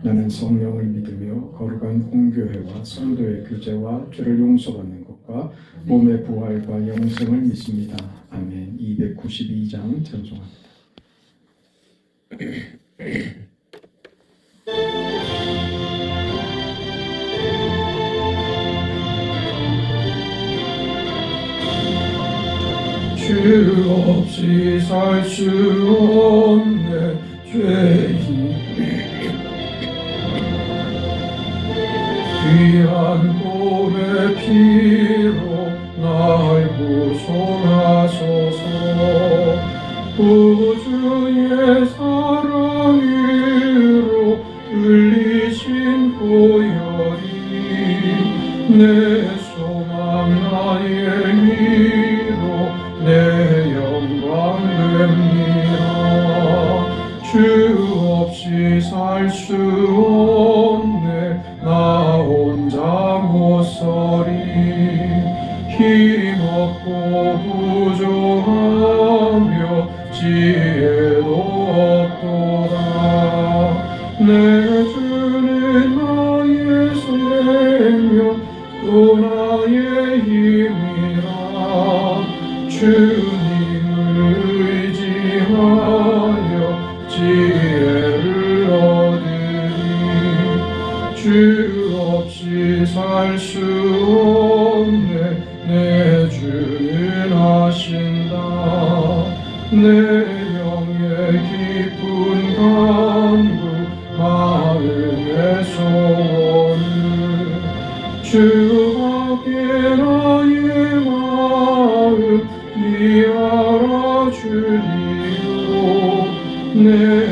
나는 성령을 믿으며 거룩한 공교회와 성도의 교제와 죄를 용서받는 것과 몸의 부활과 영생을 믿습니다. 아멘. 292장 찬송합니다. 주 없이 살 수 없 살 내 영의 깊은 간구 마음의 소원을. 주밖에 나의 마음 이 알아주리요 내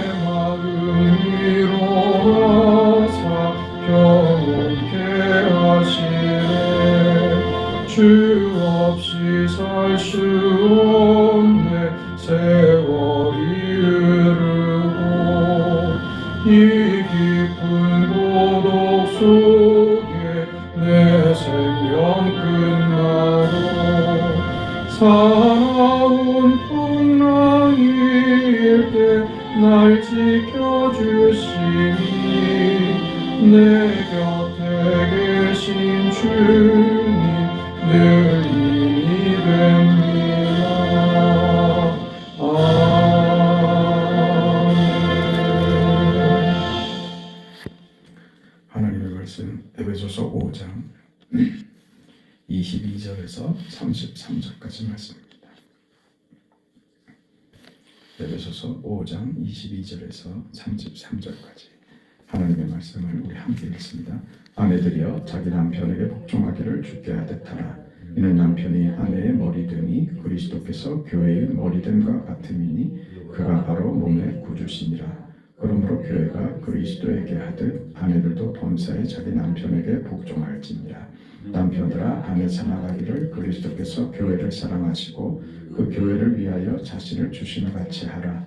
사나운 풍랑일 때 날 지켜주시니 내 곁에 계신 주 22절에서 33절까지 하나님의 말씀을 우리 함께 읽습니다. 아내들이여 자기 남편에게 복종하기를 주께 하듯하라. 이는 남편이 아내의 머리됨이 그리스도께서 교회의 머리됨과 같음이니 그가 바로 몸의 구주심이라. 그러므로 교회가 그리스도에게 하듯 아내들도 범사에 자기 남편에게 복종할지니라. 남편들아 아내 사랑하기를 그리스도께서 교회를 사랑하시고 그 교회를 위하여 자신을 주시는 같이 하라.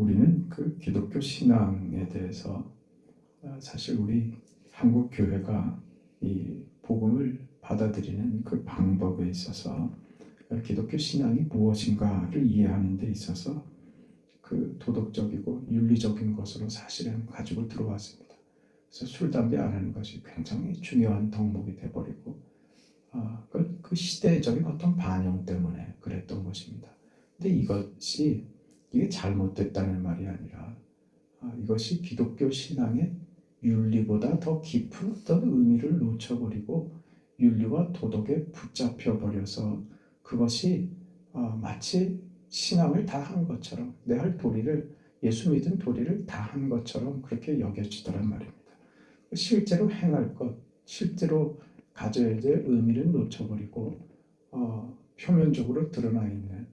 우리는 그 기독교 신앙에 대해서 어, 사실 우리 한국 교회가 이 복음을 받아들이는 그 방법에 있어서 기독교 신앙이 무엇인가를 이해하는 데 있어서 그 도덕적이고 윤리적인 것으로 사실은 가지고 들어왔습니다. 그래서 술, 담배 안 하는 것이 굉장히 중요한 덕목이 돼버리고 아, 그, 그 시대적인 어떤 반영 때문에 그랬던 것입니다. 근데 이것이 이게 잘못됐다는 말이 아니라 아, 이것이 기독교 신앙의 윤리보다 더 깊은 어떤 의미를 놓쳐버리고 윤리와 도덕에 붙잡혀 버려서 그것이 어, 마치 신앙을 다 한 것처럼 내 할 도리를 예수 믿은 도리를 다 한 것처럼 그렇게 여겨지더란 말입니다. 실제로 행할 것, 실제로 가져야 될 의미를 놓쳐버리고 어, 표면적으로 드러나 있는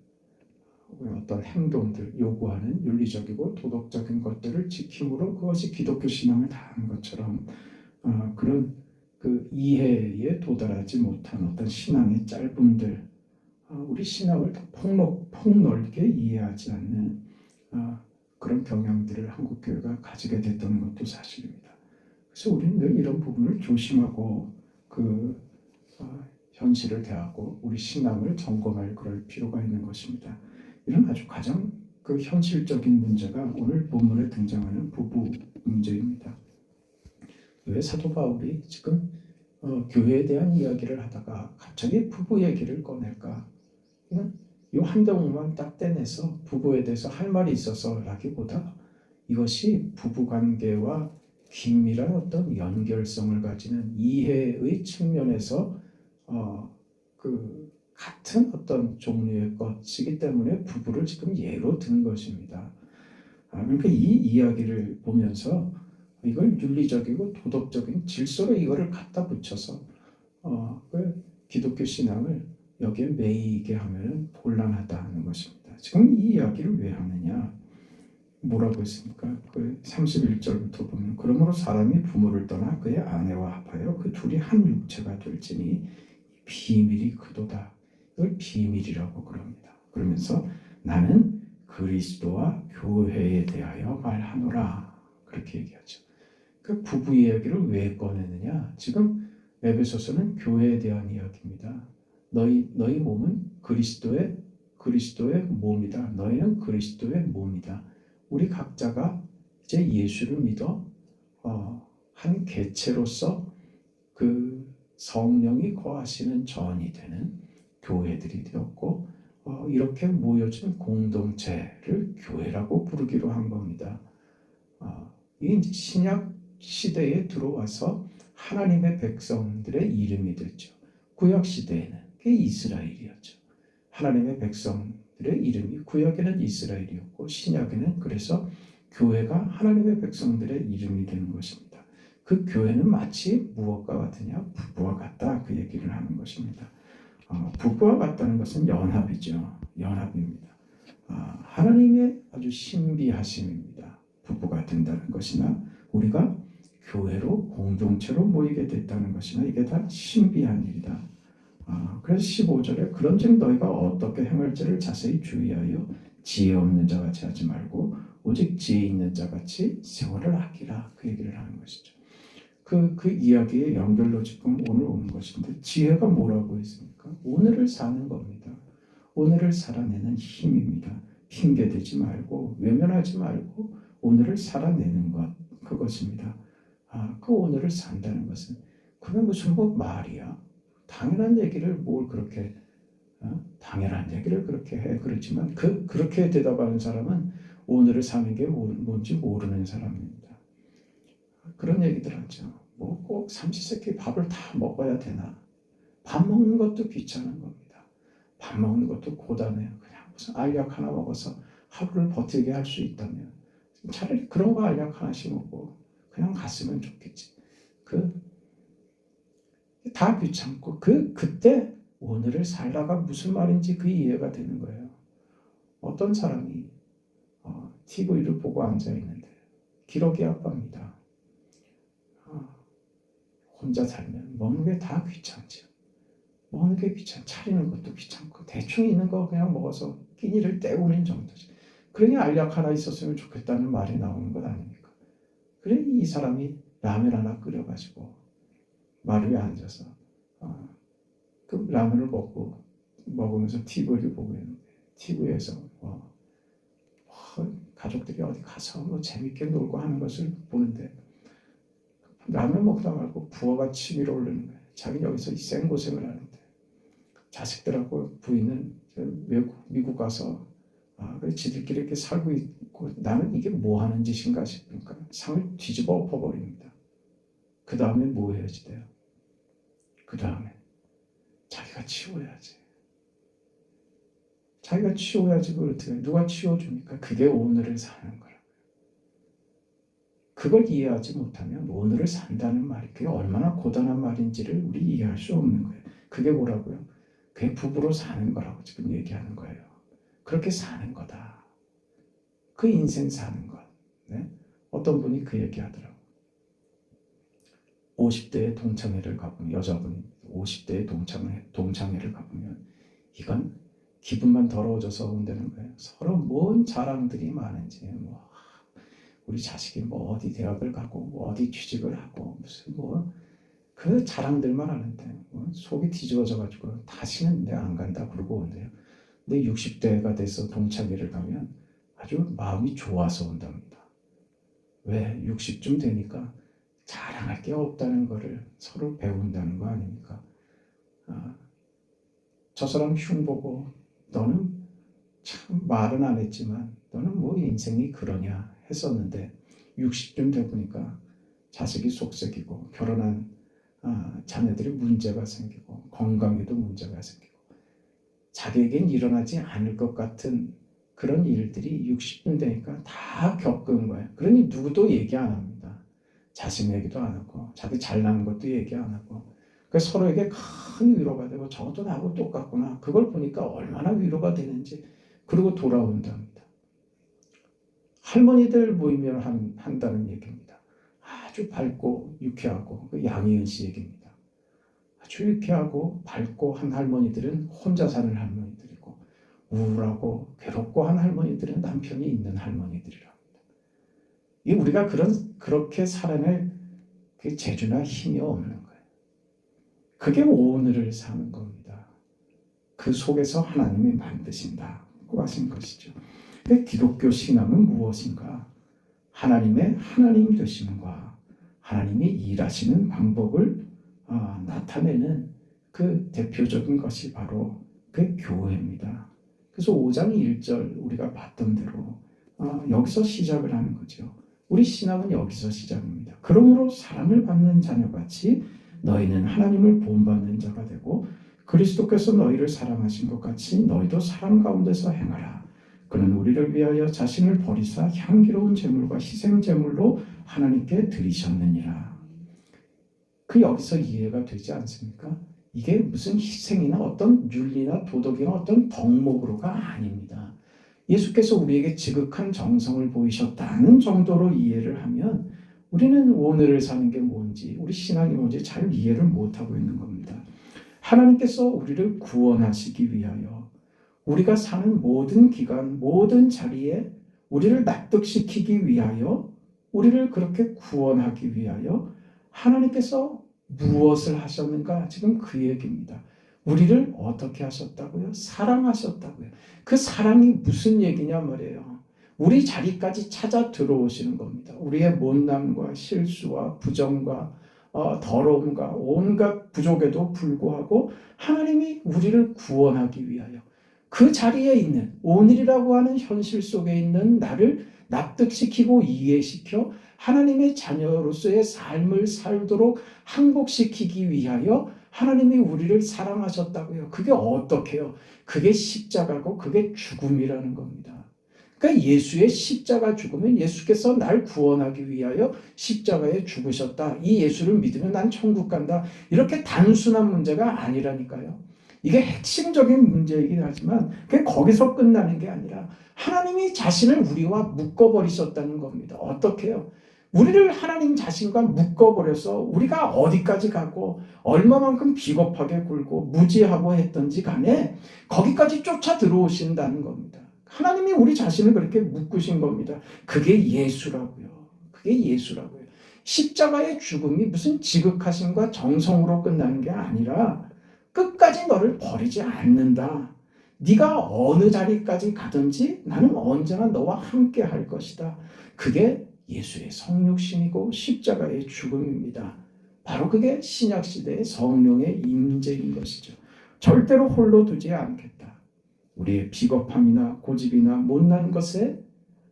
어떤 행동들, 요구하는 윤리적이고 도덕적인 것들을 지킴으로 그것이 기독교 신앙을 다한 것처럼 어, 그런 그 이해에 도달하지 못한 어떤 신앙의 짧음들, 어, 우리 신앙을 더 폭넓, 폭넓게 이해하지 않는 어, 그런 경향들을 한국 교회가 가지게 됐던 것도 사실입니다. 그래서 우리는 늘 이런 부분을 조심하고 그 어, 현실을 대하고 우리 신앙을 점검할 그럴 필요가 있는 것입니다. 이런 아주 가장 그 현실적인 문제가 오늘 본문에 등장하는 부부 문제입니다. 왜 사도 바울이 지금 어, 교회에 대한 이야기를 하다가 갑자기 부부 얘기를 꺼낼까? 이한 대목만 딱 떼내서 부부에 대해서 할 말이 있어서라기보다 이것이 부부 관계와 긴밀한 어떤 연결성을 가지는 이해의 측면에서 어, 그 같은 어떤 종류의 것이기 때문에 부부를 지금 예로 든 것입니다. 아, 그러니까 이 이야기를 보면서 이걸 윤리적이고 도덕적인 질서로 이거를 갖다 붙여서 어, 그 기독교 신앙을 여기에 매이게 하면 곤란하다는 것입니다. 지금 이 이야기를 왜 하느냐? 뭐라고 했습니까? 그 31절부터 보면 그러므로 사람이 부모를 떠나 그의 아내와 합하여 그 둘이 한 육체가 될지니 비밀이 그도다. 비밀이라고 그럽니다. 그러면서 나는 그리스도와 교회에 대하여 말하노라 그렇게 얘기하죠. 그 부부 이야기를 왜 꺼내느냐? 지금 에베소서는 교회에 대한 이야기입니다. 너희 너희 몸은 그리스도의 그리스도의 몸이다. 너희는 그리스도의 몸이다. 우리 각자가 이제 예수를 믿어 어, 한 개체로서 그 성령이 거하시는 전이 되는 교회들이 되었고 어, 이렇게 모여진 공동체를 교회라고 부르기로 한 겁니다. 어, 이 신약 시대에 들어와서 하나님의 백성들의 이름이 됐죠. 구약 시대에는 그게 이스라엘이었죠. 하나님의 백성들의 이름이 구약에는 이스라엘이었고 신약에는 그래서 교회가 하나님의 백성들의 이름이 되는 것입니다. 그 교회는 마치 무엇과 같으냐? 부부와 같다. 그 얘기를 하는 것입니다. 어, 부부와 같다는 것은 연합이죠. 연합입니다. 어, 하나님의 아주 신비하심입니다. 부부가 된다는 것이나 우리가 교회로 공동체로 모이게 됐다는 것이나 이게 다 신비한 일이다. 아, 그래서 15절에 그런즉 너희가 어떻게 행할지를 자세히 주의하여 지혜 없는 자 같이 하지 말고 오직 지혜 있는 자 같이 세월을 아끼라 그 얘기를 하는 것이죠. 그, 그 이야기의 연결로 지금 오늘 오는 것인데 지혜가 뭐라고 했습니까? 오늘을 사는 겁니다. 오늘을 살아내는 힘입니다. 핑계대지 말고 외면하지 말고 오늘을 살아내는 것 그것입니다. 아, 그 오늘을 산다는 것은 그게 무슨 뭐 말이야? 당연한 얘기를 뭘 그렇게 어? 당연한 얘기를 그렇게 해 그렇지만 그 그렇게 대답하는 사람은 오늘을 사는 게 뭔지 모르는 사람입니다. 그런 얘기들 하죠. 뭐 꼭 삼시세끼 밥을 다 먹어야 되나? 밥 먹는 것도 귀찮은 겁니다. 밥 먹는 것도 고단해요. 그냥 무슨 알약 하나 먹어서 하루를 버티게 할 수 있다면 차라리 그런 거 알약 하나씩 먹고 그냥 갔으면 좋겠지. 그 다 귀찮고 그 그때 오늘을 살다가 무슨 말인지 그 이해가 되는 거예요. 어떤 사람이 어, TV를 보고 앉아 있는데 기러기 아빠입니다. 어, 혼자 살면 먹는 게 다 귀찮죠. 먹는 게 귀찮, 차리는 것도 귀찮고 대충 있는 거 그냥 먹어서 끼니를 때우는 정도지. 그러니 알약 하나 있었으면 좋겠다는 말이 나오는 것 아닙니까? 그래 이 사람이 라면 하나 끓여가지고 마루에 앉아서 어, 그 라면을 먹고 먹으면서 TV를 보고 있는데 TV에서 어, 어, 가족들이 어디 가서 뭐 재밌게 놀고 하는 것을 보는데 라면 먹다 말고 부어가 치밀어 오르는 거예요. 자기 여기서 이 생고생을 하는데 자식들하고 부인은 저 외국 미국 가서 아, 그래 지들끼리 이렇게 살고 있고 나는 이게 뭐 하는 짓인가 싶으니까 상을 뒤집어 엎어버립니다. 그 다음에 뭐 해야지 돼요? 그 다음에 자기가 치워야지. 자기가 치워야지 그걸 어떻게 해? 누가 치워줍니까? 그게 오늘을 사는. 그걸 이해하지 못하면 오늘을 산다는 말이 그게 얼마나 고단한 말인지를 우리 이해할 수 없는 거예요. 그게 뭐라고요? 그게 부부로 사는 거라고 지금 얘기하는 거예요. 그렇게 사는 거다. 그 인생 사는 것. 네? 어떤 분이 그 얘기 하더라고. 50대에 동창회를 가보면 여자분이 50대에 동창회, 동창회를 가보면 이건 기분만 더러워져서 온다는 거예요. 서로 뭔 자랑들이 많은지 뭐 우리 자식이 뭐 어디 대학을 가고 뭐 어디 취직을 하고 무슨 뭐 그 자랑들만 하는데 뭐 속이 뒤집어져 가지고 다시는 내가 안 간다 그러고 온대요. 근데 60대가 돼서 동창회를 가면 아주 마음이 좋아서 온답니다. 왜? 60쯤 되니까 자랑할 게 없다는 거를 서로 배운다는 거 아닙니까? 아, 저 사람 흉 보고 너는 참 말은 안 했지만 너는 뭐 인생이 그러냐 했었는데 60쯤 돼 보니까 자식이 속색이고 결혼한 아, 자녀들이 문제가 생기고 건강에도 문제가 생기고 자기에겐 일어나지 않을 것 같은 그런 일들이 60분 되니까 다 겪은 거예요. 그러니 누구도 얘기 안 합니다. 자신 얘기도 안 하고 자기 잘난 것도 얘기 안 하고 그 서로에게 큰 위로가 되고 저것도 나하고 똑같구나. 그걸 보니까 얼마나 위로가 되는지 그리고 돌아온답니다. 할머니들 모이면 한, 한다는 얘기입니다. 아주 밝고 유쾌하고 그 양희은 씨 얘기입니다. 아주 유쾌하고 밝고 한 할머니들은 혼자 사는 할머니들이고 우울하고 괴롭고 한 할머니들은 남편이 있는 할머니들이랍니다. 이 우리가 그런 그렇게 살아낼 그 재주나 힘이 없는 거예요. 그게 오늘을 사는 겁니다. 그 속에서 하나님이 만드신다고 하신 것이죠. 근데 기독교 신앙은 무엇인가? 하나님의 하나님 되심과 하나님이 일하시는 방법을 아, 나타내는 그 대표적인 것이 바로 그 교회입니다. 그래서 5장 1절 우리가 봤던 대로 아, 여기서 시작을 하는 거죠. 우리 신앙은 여기서 시작입니다. 그러므로 사랑을 받는 자녀같이 너희는 하나님을 본받는 자가 되고 그리스도께서 너희를 사랑하신 것 같이 너희도 사랑 가운데서 행하라. 그는 우리를 위하여 자신을 버리사 향기로운 제물과 희생 제물로 하나님께 드리셨느니라. 그 여기서 이해가 되지 않습니까? 이게 무슨 희생이나 어떤 윤리나 도덕이나 어떤 덕목으로가 아닙니다. 예수께서 우리에게 지극한 정성을 보이셨다는 정도로 이해를 하면 우리는 오늘을 사는 게 뭔지, 우리 신앙이 뭔지 잘 이해를 못하고 있는 겁니다. 하나님께서 우리를 구원하시기 위하여 우리가 사는 모든 기간, 모든 자리에 우리를 납득시키기 위하여 우리를 그렇게 구원하기 위하여 하나님께서 무엇을 하셨는가? 지금 그 얘기입니다. 우리를 어떻게 하셨다고요? 사랑하셨다고요. 그 사랑이 무슨 얘기냐 말이에요. 우리 자리까지 찾아 들어오시는 겁니다. 우리의 못남과 실수와 부정과 어, 더러움과 온갖 부족에도 불구하고 하나님이 우리를 구원하기 위하여 그 자리에 있는 오늘이라고 하는 현실 속에 있는 나를 납득시키고 이해시켜 하나님의 자녀로서의 삶을 살도록 항복시키기 위하여 하나님이 우리를 사랑하셨다고요. 그게 어떻게요? 그게 십자가고 그게 죽음이라는 겁니다. 그러니까 예수의 십자가 죽으면 예수께서 날 구원하기 위하여 십자가에 죽으셨다. 이 예수를 믿으면 난 천국 간다. 이렇게 단순한 문제가 아니라니까요. 이게 핵심적인 문제이긴 하지만 그게 거기서 끝나는 게 아니라 하나님이 자신을 우리와 묶어버리셨다는 겁니다. 어떻게요? 우리를 하나님 자신과 묶어버려서 우리가 어디까지 가고 얼마만큼 비겁하게 굴고 무지하고 했던지 간에 거기까지 쫓아 들어오신다는 겁니다. 하나님이 우리 자신을 그렇게 묶으신 겁니다. 그게 예수라고요. 그게 예수라고요. 십자가의 죽음이 무슨 지극하심과 정성으로 끝나는 게 아니라 끝까지 너를 버리지 않는다. 네가 어느 자리까지 가든지 나는 언제나 너와 함께 할 것이다. 그게 예수의 성육신이고 십자가의 죽음입니다. 바로 그게 신약 시대의 성령의 임재인 것이죠. 절대로 홀로 두지 않겠다. 우리의 비겁함이나 고집이나 못난 것에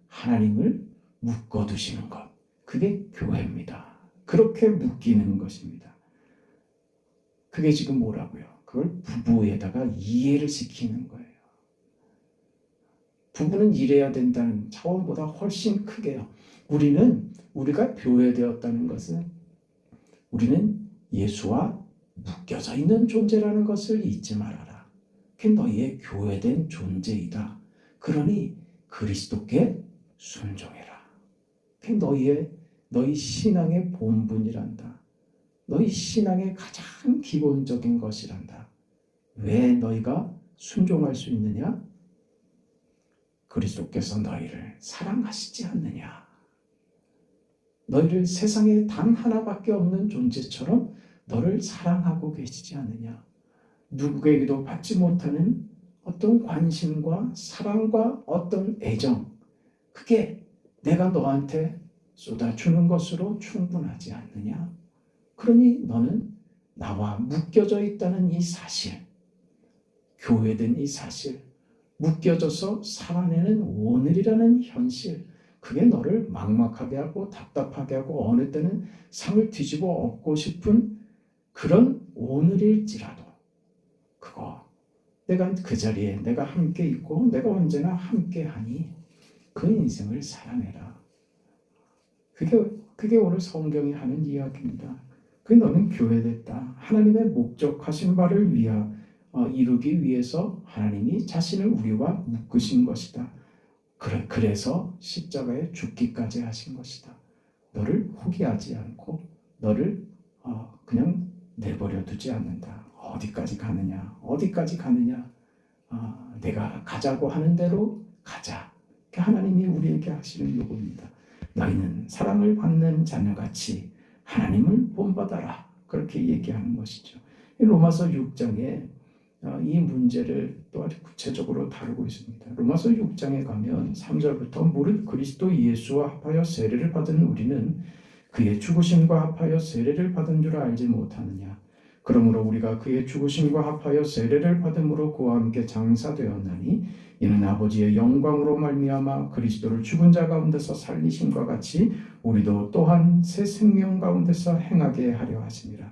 하나님을 묶어 두시는 것. 그게 교회입니다. 그렇게 묶이는 것입니다. 그게 지금 뭐라고요? 그걸 부부에다가 이해를 시키는 거예요. 부부는 이래야 된다는 차원보다 훨씬 크게요. 우리는 우리가 교회되었다는 것은 우리는 예수와 묶여져 있는 존재라는 것을 잊지 말아라. 그게 너희의 교회된 존재이다. 그러니 그리스도께 순종해라. 그게 너희의 너희 신앙의 본분이란다. 너희 신앙의 가장 기본적인 것이란다. 왜 너희가 순종할 수 있느냐? 그리스도께서 너희를 사랑하시지 않느냐? 너희를 세상에 단 하나밖에 없는 존재처럼 너를 사랑하고 계시지 않느냐? 누구에게도 받지 못하는 어떤 관심과 사랑과 어떤 애정, 그게 내가 너한테 쏟아주는 것으로 충분하지 않느냐? 그러니 너는 나와 묶여져 있다는 이 사실, 교회된 이 사실, 묶여져서 살아내는 오늘이라는 현실, 그게 너를 막막하게 하고 답답하게 하고 어느 때는 상을 뒤집어 엎고 싶은 그런 오늘일지라도 그거 내가 그 자리에 내가 함께 있고 내가 언제나 함께 하니 그 인생을 살아내라. 그게 그게 오늘 성경이 하는 이야기입니다. 그 너는 교회됐다. 하나님의 목적하신 바를 위하 어, 이루기 위해서 하나님이 자신을 우리와 묶으신 것이다. 그래, 그래서 십자가에 죽기까지 하신 것이다. 너를 포기하지 않고 너를 어, 그냥 내버려 두지 않는다. 어디까지 가느냐? 어디까지 가느냐? 어, 내가 가자고 하는 대로 가자. 하나님이 우리에게 하시는 요구입니다. 너희는 사랑을 받는 자녀같이 하나님을 본받아라. 그렇게 얘기하는 것이죠. 로마서 6장에 어, 이 문제를 또 아주 구체적으로 다루고 있습니다. 로마서 6장에 가면 3절부터 무릇 그리스도 예수와 합하여 세례를 받은 우리는 그의 죽으심과 합하여 세례를 받은 줄 알지 못하느냐. 그러므로 우리가 그의 죽으심과 합하여 세례를 받음으로 그와 함께 장사되었나니 이는 아버지의 영광으로 말미암아 그리스도를 죽은 자 가운데서 살리심과 같이 우리도 또한 새 생명 가운데서 행하게 하려 하심이라.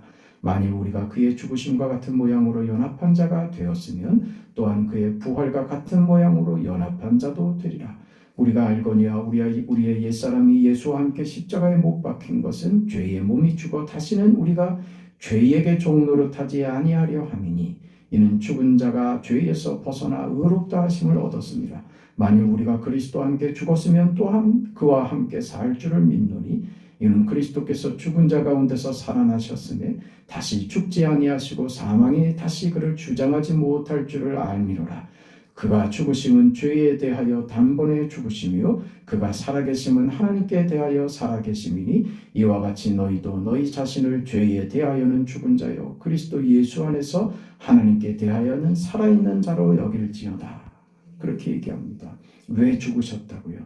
만일 우리가 그의 죽으심과 같은 모양으로 연합한 자가 되었으면 또한 그의 부활과 같은 모양으로 연합한 자도 되리라. 우리가 알거니와 우리의, 우리의 옛사람이 예수와 함께 십자가에 못 박힌 것은 죄의 몸이 죽어 다시는 우리가 죄에게 종노릇하지 아니하려 함이니 이는 죽은 자가 죄에서 벗어나 의롭다 하심을 얻었습니다. 만일 우리가 그리스도와 함께 죽었으면 또한 그와 함께 살 줄을 믿노니 이는 그리스도께서 죽은 자 가운데서 살아나셨음에 다시 죽지 아니하시고 사망이 다시 그를 주장하지 못할 줄을 알미로라. 그가 죽으심은 죄에 대하여 단번에 죽으심이요 그가 살아계심은 하나님께 대하여 살아계심이니 이와 같이 너희도 너희 자신을 죄에 대하여는 죽은 자요. 그리스도 예수 안에서 하나님께 대하여는 살아있는 자로 여길지어다. 그렇게 얘기합니다. 왜 죽으셨다고요?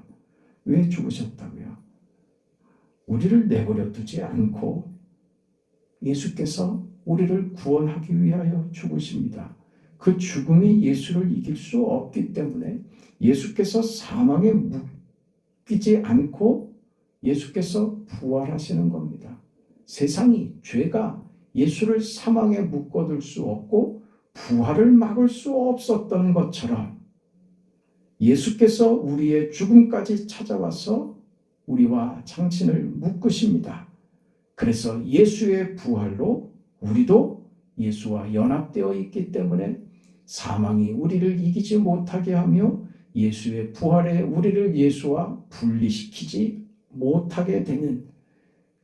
왜 죽으셨다고요? 우리를 내버려 두지 않고 예수께서 우리를 구원하기 위하여 죽으십니다. 그 죽음이 예수를 이길 수 없기 때문에 예수께서 사망에 묶이지 않고 예수께서 부활하시는 겁니다. 세상이 죄가 예수를 사망에 묶어둘 수 없고 부활을 막을 수 없었던 것처럼 예수께서 우리의 죽음까지 찾아와서 우리와 장친을 묶으십니다. 그래서 예수의 부활로 우리도 예수와 연합되어 있기 때문에 사망이 우리를 이기지 못하게 하며 예수의 부활에 우리를 예수와 분리시키지 못하게 되는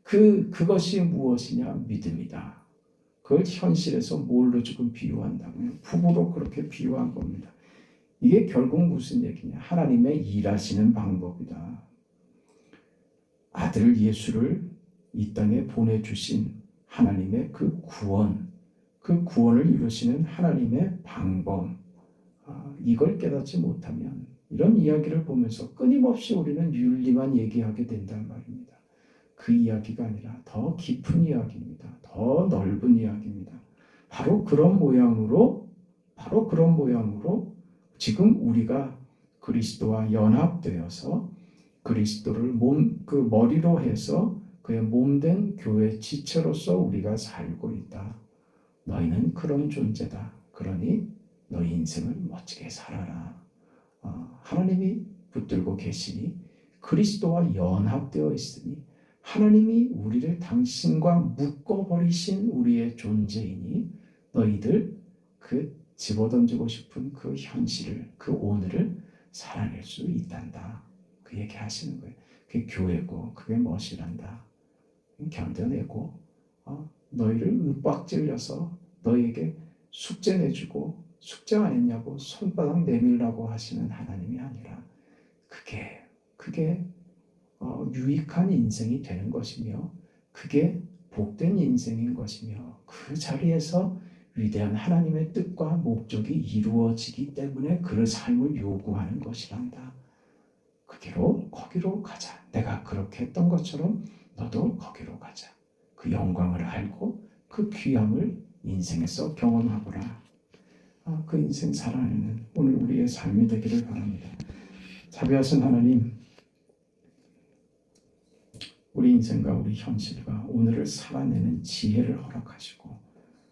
그 그것이 무엇이냐 믿음이다. 그걸 현실에서 뭘로 지금 비유한다면 부부로 그렇게 비유한 겁니다. 이게 결국 무슨 얘기냐? 하나님의 일하시는 방법이다. 아들 예수를 이 땅에 보내주신 하나님의 그 구원, 그 구원을 이루시는 하나님의 방법, 아, 이걸 깨닫지 못하면 이런 이야기를 보면서 끊임없이 우리는 윤리만 얘기하게 된단 말입니다. 그 이야기가 아니라 더 깊은 이야기입니다. 더 넓은 이야기입니다. 바로 그런 모양으로, 바로 그런 모양으로 지금 우리가 그리스도와 연합되어서 그리스도를 몸, 그 머리로 해서 그의 몸된 교회 지체로서 우리가 살고 있다. 너희는 그런 존재다. 그러니 너희 인생을 멋지게 살아라. 어, 하나님이 붙들고 계시니 그리스도와 연합되어 있으니 하나님이 우리를 당신과 묶어버리신 우리의 존재이니 너희들 그 집어던지고 싶은 그 현실을 그 오늘을 살아낼 수 있단다. 그 얘기 하시는 거예요. 그게 교회고 그게 멋이란다. 견뎌내고 어, 너희를 윽박질려서 너희에게 숙제 내주고 숙제 안 했냐고 손바닥 내밀라고 하시는 하나님이 아니라 그게 그게 어, 유익한 인생이 되는 것이며 그게 복된 인생인 것이며 그 자리에서 위대한 하나님의 뜻과 목적이 이루어지기 때문에 그를 삶을 요구하는 것이란다. 그기로 거기로 가자. 내가 그렇게 했던 것처럼 너도 거기로 가자. 그 영광을 알고 그 귀함을 인생에서 경험하거라. 아, 그 인생 살아내는 오늘 우리의 삶이 되기를 바랍니다. 자비하신 하나님, 우리 인생과 우리 현실과 오늘을 살아내는 지혜를 허락하시고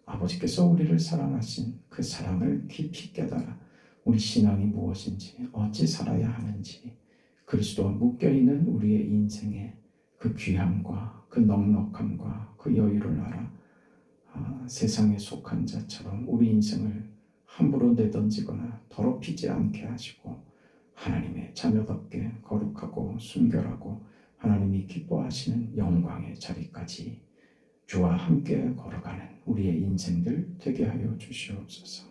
아버지께서 우리를 사랑하신 그 사랑을 깊이 깨달아 우리 신앙이 무엇인지 어찌 살아야 하는지 그리스도와 묶여 있는 우리의 인생의 그 귀함과 그 넉넉함과 그 여유를 알아 아, 세상에 속한 자처럼 우리 인생을 함부로 내던지거나 더럽히지 않게 하시고 하나님의 자녀답게 거룩하고 순결하고 하나님이 기뻐하시는 영광의 자리까지 주와 함께 걸어가는 우리의 인생들 되게 하여 주시옵소서.